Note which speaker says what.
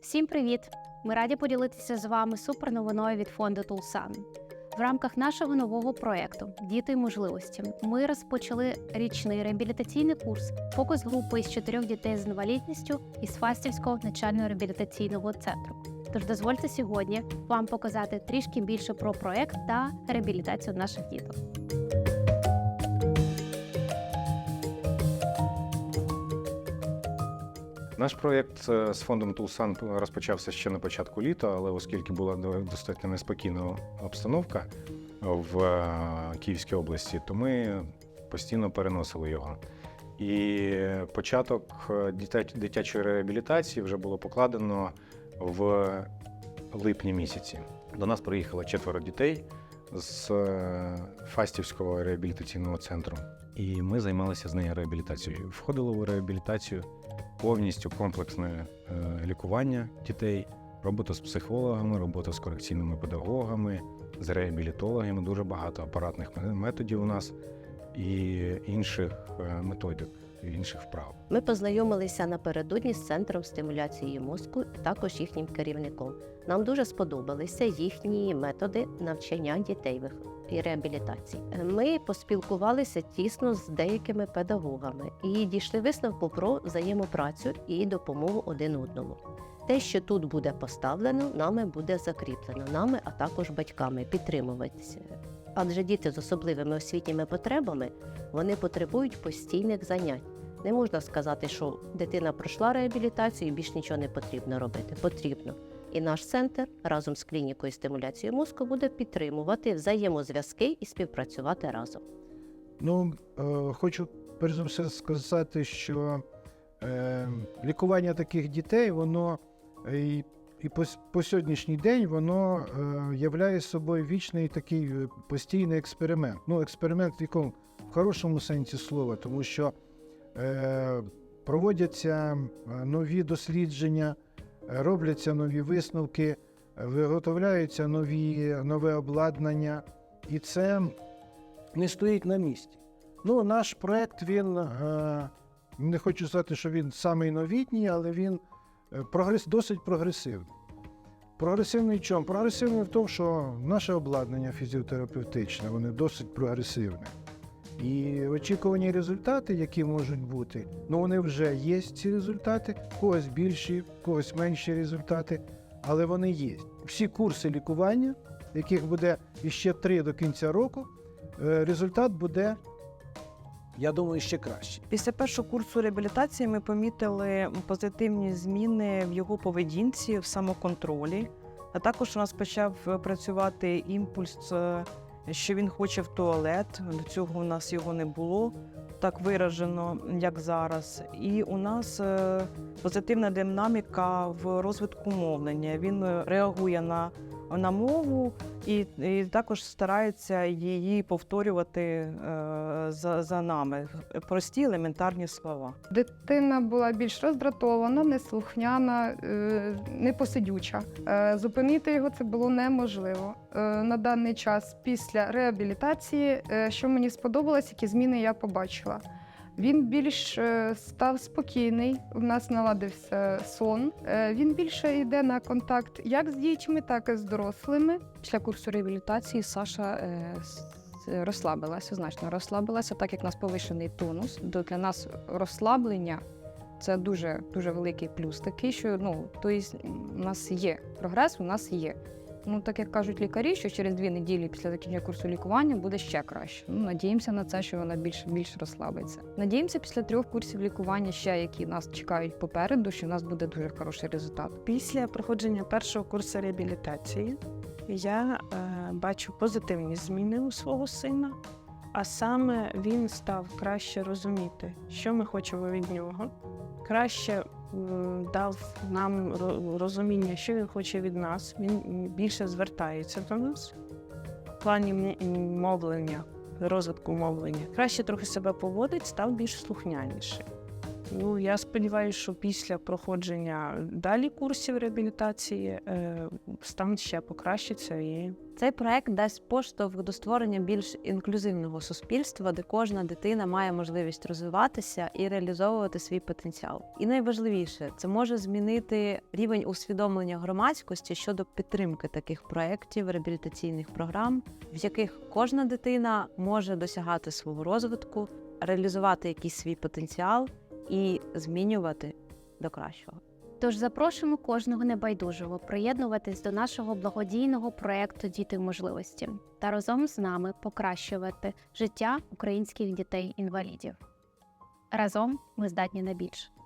Speaker 1: Всім привіт! Ми раді поділитися з вами суперновиною від фонду Тулсан. В рамках нашого нового проекту Діти і можливості ми розпочали річний реабілітаційний курс фокус групи із чотирьох дітей з інвалідністю із Фастівського навчально-реабілітаційного центру. Тож дозвольте сьогодні вам показати трішки більше про проект та реабілітацію наших діток.
Speaker 2: Наш проєкт е, з фондом Тулсан розпочався ще на початку літа, але оскільки була достатньо неспокійна обстановка в е, Київській області, то ми постійно переносили його. І початок е, дитячої реабілітації вже було покладено в липні місяці. До нас приїхало четверо дітей з Фастівського реабілітаційного центру. І ми займалися з нею реабілітацією. Входило в реабілітацію повністю комплексне е, лікування дітей, робота з психологами, робота з корекційними педагогами, з реабілітологами. Дуже багато апаратних ме- методів у нас і інших е, методик, інших вправ.
Speaker 3: Ми познайомилися напередодні з центром стимуляції мозку, також їхнім керівником. Нам дуже сподобалися їхні методи навчання дітей і реабілітації. Ми поспілкувалися тісно з деякими педагогами і дійшли висновку про взаємопрацю і допомогу один одному. Те, що тут буде поставлено, нами буде закріплено, нами, а також батьками підтримуватися. Адже діти з особливими освітніми потребами вони потребують постійних занять. Не можна сказати, що дитина пройшла реабілітацію і більш нічого не потрібно робити. Потрібно. І наш центр разом з клінікою стимуляції мозку буде підтримувати взаємозв'язки і співпрацювати разом.
Speaker 4: Ну, е, хочу перш за все сказати, що е, лікування таких дітей, воно е, і, і по, по сьогоднішній день воно е, являє собою вічний такий е, постійний експеримент. Ну, експеримент в якому в хорошому сенсі слова, тому що е, проводяться е, нові дослідження, робляться нові висновки, виготовляються нові, нове обладнання, і це не стоїть на місці. Ну, наш проект, він е, не хочу сказати, що він самий новітній, але він е, прогрес, досить прогресивний. Прогресивний в чому? Прогресивний в тому, що наше обладнання фізіотерапевтичне, вони досить прогресивне. І очікувані результати, які можуть бути, ну вони вже є ці результати, когось більші, когось менші результати, але вони є. Всі курси лікування, яких буде іще три до кінця року, е, результат буде, я думаю, ще кращий.
Speaker 5: Після першого курсу реабілітації ми помітили позитивні зміни в його поведінці, в самоконтролі. А також у нас почав е, працювати імпульс, е, що він хоче в туалет. До цього у нас його не було так виражено, як зараз. І у нас е, позитивна динаміка в розвитку мовлення. Він е, реагує на, на мову і, і також старається її повторювати е, за, за нами. Прості елементарні слова.
Speaker 6: Дитина була більш роздратована, неслухняна, е, непосидюча. Е, Зупинити його це було неможливо. Е, На даний час після реабілітації, е, що мені сподобалось, які зміни я побачила. Він більш е, став спокійний, у нас наладився сон. Е, Він більше йде на контакт як з дітьми, так і з дорослими.
Speaker 7: Після курсу реабілітації Саша е, розслабилася, значно розслабилася, так як у нас повищений тонус. Для нас розслаблення це дуже дуже великий плюс. Такий, що ну тобто, у нас є прогрес, у нас є. Ну, так як кажуть лікарі, що через дві неділі після закінчення курсу лікування буде ще краще. Ну, надіємося на це, що вона більш більш розслабиться. Надіємося, після трьох курсів лікування, ще які нас чекають попереду, що в нас буде дуже хороший результат.
Speaker 8: Після проходження першого курсу реабілітації я е, бачу позитивні зміни у свого сина, а саме він став краще розуміти, що ми хочемо від нього, краще дав нам розуміння, що він хоче від нас. Він більше звертається до нас в плані мовлення, розвитку мовлення. Краще трохи себе поводить, став більш слухняніший. Ну, я сподіваюся, що після проходження далі курсів реабілітації е, стан ще покращиться і
Speaker 9: Цей проект дасть поштовх до створення більш інклюзивного суспільства, де кожна дитина має можливість розвиватися і реалізовувати свій потенціал. І найважливіше, це може змінити рівень усвідомлення громадськості щодо підтримки таких проєктів, реабілітаційних програм, в яких кожна дитина може досягати свого розвитку, реалізувати якийсь свій потенціал і змінювати до кращого.
Speaker 1: Тож запрошуємо кожного небайдужого приєднуватись до нашого благодійного проекту Діти можливості та разом з нами покращувати життя українських дітей-інвалідів. Разом ми здатні на більше.